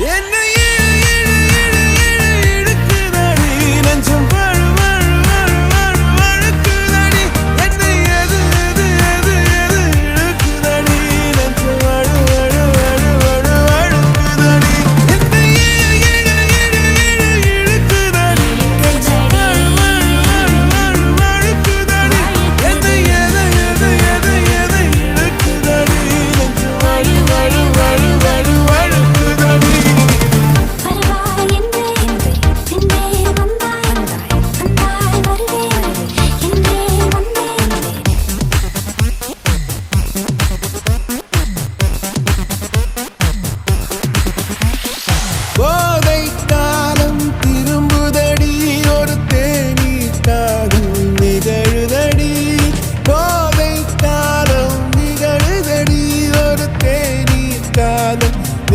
In